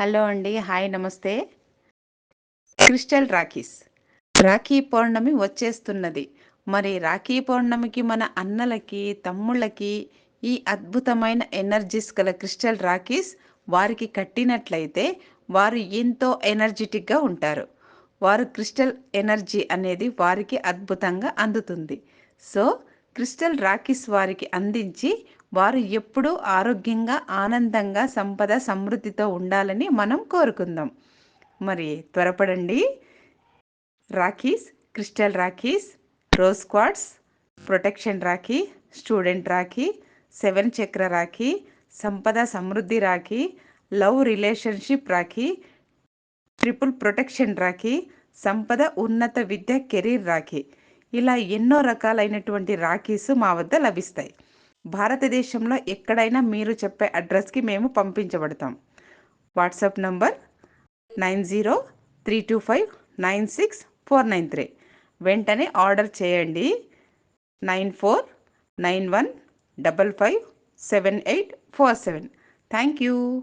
Hello అండి. Hi నమస్తే. Crystal rakhis. Rakhi Pournami వచ్చేస్తున్నది. మరి రాఖీ పౌర్ణమికి మన అన్నలకి తమ్ముళ్ళకి ఈ అద్భుతమైన ఎనర్జీస్ గల క్రిస్టల్ రాఖీస్ వారికి కట్టినట్లయితే వారు ఎంతో ఎనర్జెటిక్గా ఉంటారు. వారు క్రిస్టల్ ఎనర్జీ అనేది వారికి అద్భుతంగా అందుతుంది. సో క్రిస్టల్ రాఖీస్ వారికి అందించి వారు ఎప్పుడూ ఆరోగ్యంగా ఆనందంగా సంపద సమృద్ధితో ఉండాలని మనం కోరుకుందాం. మరి త్వరపడండి. Rakhis crystal rakhis rose quartz protection rakhi student rakhi seven chakra rakhi సంపద సమృద్ధి rakhi love relationship rakhi triple protection rakhi సంపద ఉన్నత విద్య కెరీర్ రాఖీ. ఇలా ఎన్నో రకాలైనటువంటి రాఖీస్ మా వద్ద లభిస్తాయి. భారతదేశంలో ఎక్కడైనా మీరు చెప్పే అడ్రస్కి మేము పంపించబడతాం. WhatsApp number nine zero three two five nine six four nine three. వెంటనే ఆర్డర్ చేయండి. Nine four nine one double five seven eight four seven. Thank you